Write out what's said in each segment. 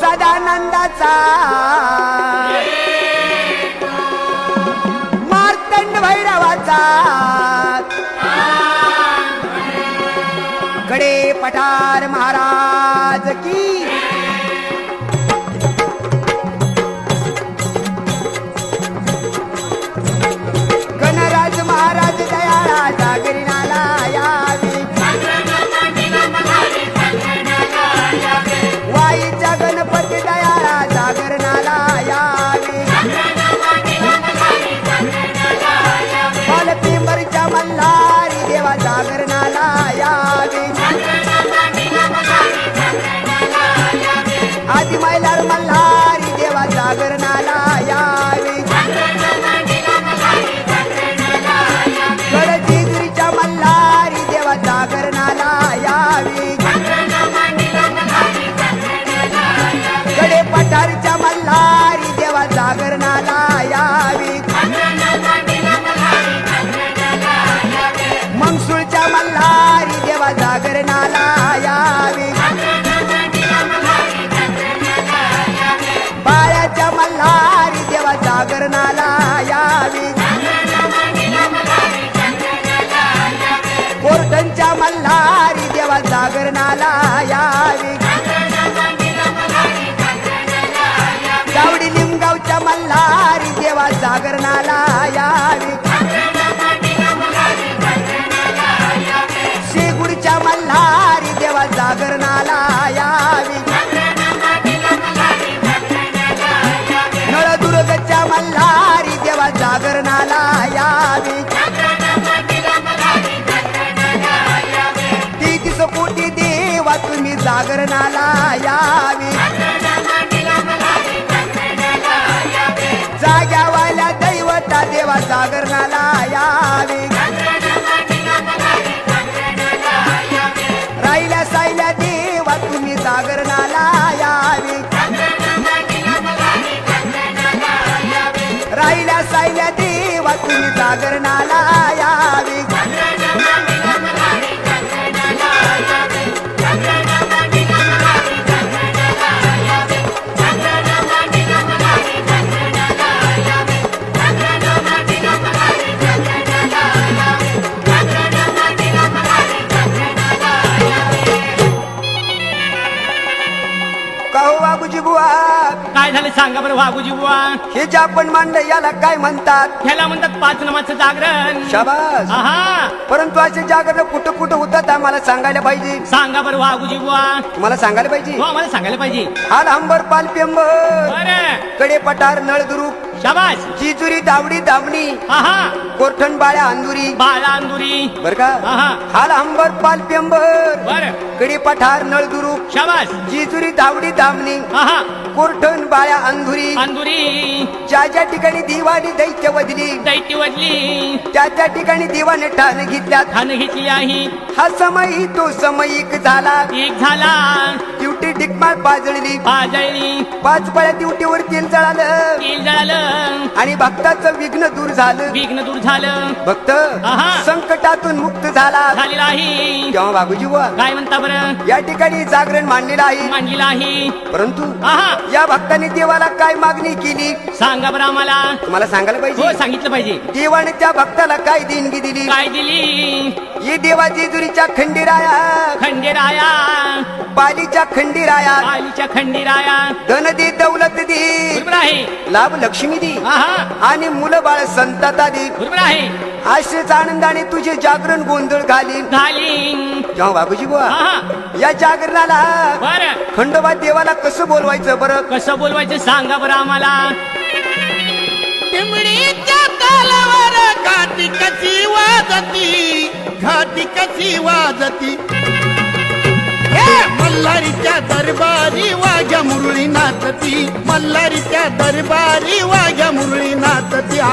सदानंदाचा देवा यावी. तीस कोटी देवा तुम्ही जागरणाला यावी. जाग्यावाल्या दैवता देवा जागरणाला या राहिल्या सायल्या देवा तुम्ही जागरणाला यावी सांगा बरं वाघूजी बुवा. हे जे आपण मांडलं याला काय म्हणतात? ह्याला म्हणतात पाच नमाचं जागरण. शाबास. आहा. परंतु असे जागरण कुठं कुठं होतात आम्हाला सांगायला पाहिजे. सांगा बरं वाघूजी बुवा. तुम्हाला सांगायला पाहिजे? हो आम्हाला सांगायला पाहिजे. हाल अंबर पाल पेंबर बरं. कडे पठार नळदुरुक शाबास. जिजुरी दावडी दामणी. आहा कोरठण बाळ्या अंदुरी बाळा अंदुरी बर का? आहा. हाल अंबर पाल पेंबर. बरं. कडे पठार नळदुरुक शाबास. जिजुरी दावडी दामणी. आहा कोरठण बाळ्या अंधुरी. अंदुरी ज्या ज्या ठिकाणी दिवाणी दैत्य वदली दैत्य वदली. त्या त्या ठिकाणी देवाने ठाण घेतल्यात. खान घेतली आहे. हा समय तो समयिक झाला. एक झाला. दिवटी डिकमाळ पाजळली. पाजळली. पाच पळ्या दिवटीवर तेल जळालं. तेल जळालं. आणि भक्ताचं विघ्न दूर झालं. विघ्न दूर झालं. भक्त. संकटातून मुक्त झाला. झालेलं आहे. तेव्हा बाबूजी बुवा काय म्हणता बरं? या ठिकाणी जागरण मांडलेलं आहे. मांडलेलं आहे. परंतु या भक्ताने देवाला काय मागणी केली? सांगा बरं आम्हाला. तुम्हाला सांगायला हो पाहिजे सांगितलं पाहिजे. देवाने त्या भक्ताला काय देणगी दिली? काय दिली? ही देवा जेजुरीच्या खंडीराया. खंडेराया. पालीच्या खंडीराया. आलीच्या खंडेराया. धन दे दौलत दे. बरोबर आहे लाभ लक्ष्मी दे. आहा. आणि मुलं बाळ संतता दे. बरोबर आहे आश्रच आनंदाने तुझे जागरण गोंधळ घालीन. झाली जेव्हा बाबूजी बुवा. आहा. या जागरणाला बर. खंडोबा देवाला कसं बोलवायचं बरं? कसं बोलवायचं सांगा बरं आम्हाला. टिमणीच्या तालावर घाटी कशी वाजती? घाटी कशी वाजती? मल्हारीच्या दरबारी वाघ्या मुरळी नाचती मल्हारीच्या दरबारी वाघ्या मुरळी नाचत्या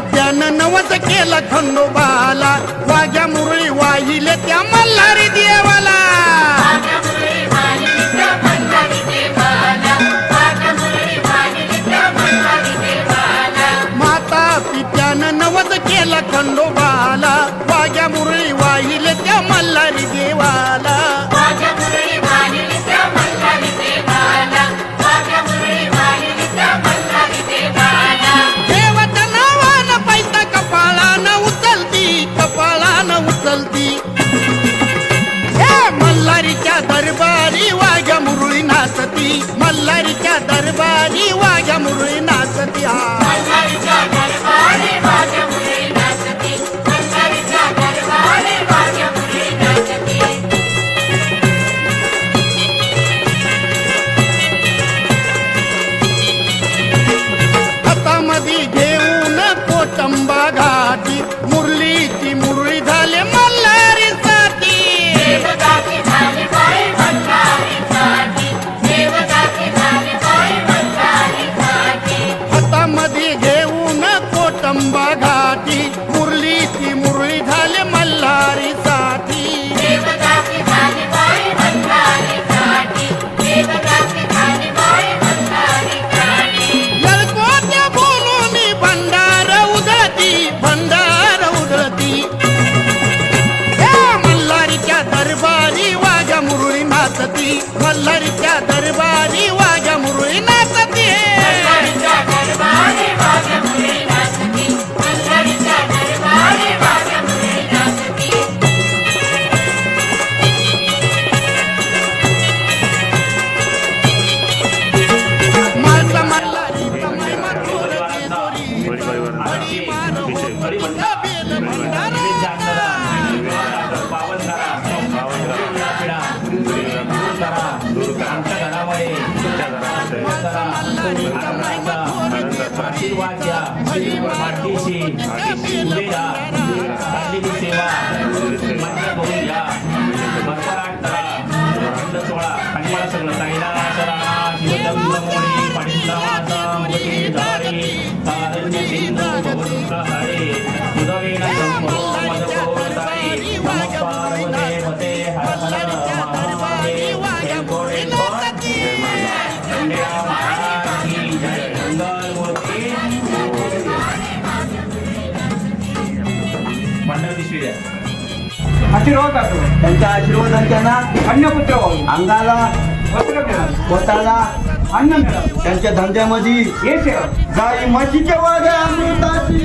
विद्यान नवस केला खंडोबाला वाग्या मुरळी वाहिले त्या मल्हारी देवाला. माता पित्यान नवस केला खंडोबाला वाग्या मुरळी वाहिले त्या मल्हारी देवाला. आशीर्वाद असो. त्यांच्या आशीर्वादाने त्यांना अन्नपुत्र व्हावं. अंगाला वस्त्र मिळावं. पोटाला अन्न मिळावं. त्यांच्या धंद्यामध्ये हे सेवा. जाई म्हशीच्या वाद्या अमृताची.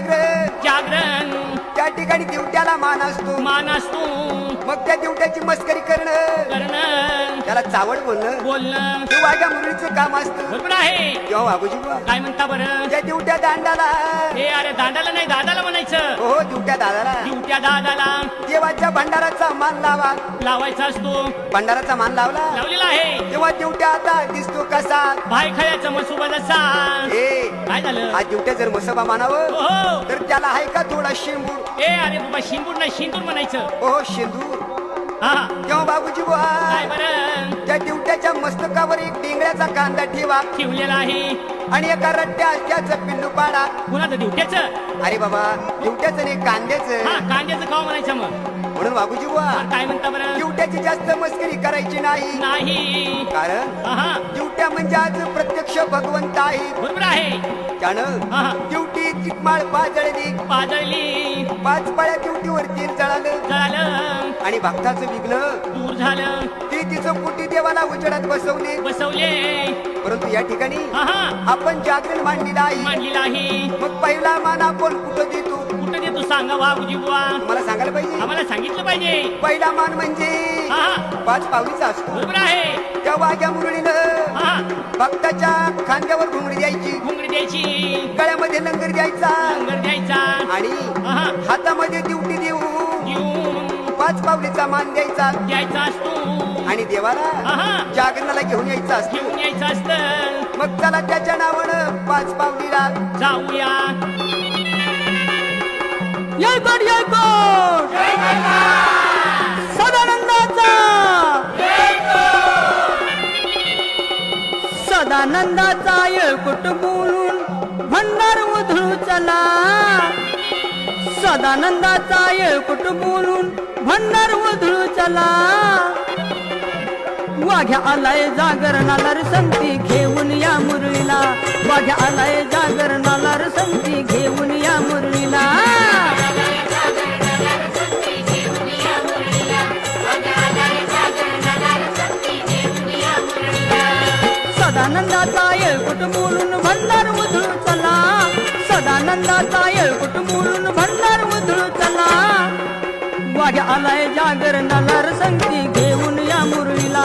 जागरण. जागरण. त्या ठिकाणी दिवट्याला मान असतो. मान असतो. मग त्या दिवट्याची मस्करी करणं. करणं. त्याला चावड बोलणं. बोलणं. हे वाघ्या मुरळीचं काम असतं. बरोबर आहे. तेव्हा वाघोजी बुवा काय म्हणता बरं? त्या दिवट्या दांडाला. हे अरे दादाला नाही दादाला म्हणायचं. हो हो दिवट्या दादाला. दिवट्या दादाला. देवाच्या भंडाराचा मान लावा. लावायचा असतो. भंडाराचा मान लावला. लावलेला आहे. तेव्हा दिवट्या आता दिसतो कसा. भाय खळ्याचं मसुबा जसा ए काय झालं? हा दिवट्या जर मसोबा मानावं हो तर त्याला आहे का थोडा शेंबूड ए अरे बाबा शिंपूर नाही शिंतूर म्हणायचं. हो शेंदूर. हा तेव्हा बाबूजी बुवा. त्या दिवट्याच्या मस्तकावर एक डिंगळ्याचा कांदा ठेवा. ठेवलेला आहे. आणि एका रट्ट्या त्याचं पिल्लू पाडा. कुणाचं दिवट्याचं? अरे बाबा दिवट्याचं नाही कांद्याचं. हा कांद्याचं खाव म्हणायचं मग. म्हणून बाबूजी बुवा काय म्हणता बरं? दिवट्याची जास्त मस्करी करायची नाही. नाही. कारण दिवट्या म्हणजे आज प्रत्यक्ष भगवंत आहे. बरोबर आहे. त्यानं. दिवटी चिकमाळ पाजळली. पाजळली. पाच पाळ्या दिवटीवर तेल जळालं. झालं आणि भक्ताचं विघ्न. दूर झालं. ती तिचं कुटी देवाला उजेडात बसवले. बसवले. परंतु या ठिकाणी हा हा. आपण जागरण मांडलेलं आहे मांडलेला आहे मग पहिला मान आपण कुठं देतो? कुठं देतो सांगा बाबूजी बुवा. मला सांगायला पाहिजे. आम्हाला सांगितलं पाहिजे. पहिला मान म्हणजे हा हा. पाच पावलीचा असतो. बरोबर आहे त्या वाघ्या मुरळीनं हा भक्ताच्या खांद्यावर घुंगडी द्यायची. घुंगडी द्यायची. गळ्यामध्ये लंगर द्यायचा. लंगर द्यायचा. आणि हा हा. हातामध्ये दिवटी देऊ घेऊन पाच पावलीचा मान द्यायचा. द्यायचा असतो. आणि देवाला जागरणाला घेऊन यायचं असतो. घेऊन यायचं असतं. मग चला त्याच्या नावानं पाच पावलीला. जाऊया. येळकोट येळकोट सदानंदाचा. सदानंदाचा येळकोट बोलून भंडार उधळू चला. सदानंदाचा येळकोट बोलून भंडार उधळू चला. वाघ्या आलाय जागरणाला रसंती घेऊन या मुरळीला. वाघ्या आलाय जागरणाला रसंती घेऊन या मुरळीला. सदानंदाचा येळकुट भंडार उधळू चला. सदानंदाचा येळकुट भंडार उधळू चला. वाघ्या आलाय जागरणाला रसंती घेऊन या मुरळीला.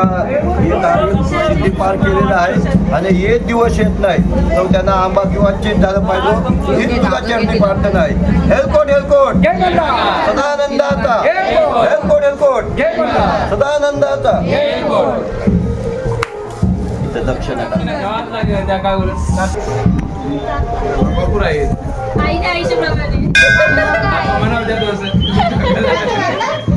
का हे कार्य सिद्धी पार केलेलं आहे आणि हे दिवस येत नाही. तर त्यांना आंबा किंवा चीज झालं पाहिजे. ही तुला चरणी प्रार्थना आहे. हेलकोट हेलकोट सदानंदाचा हेलकोट हेलकोट सदानंदाचा इथं दक्षिण भरपूर आहे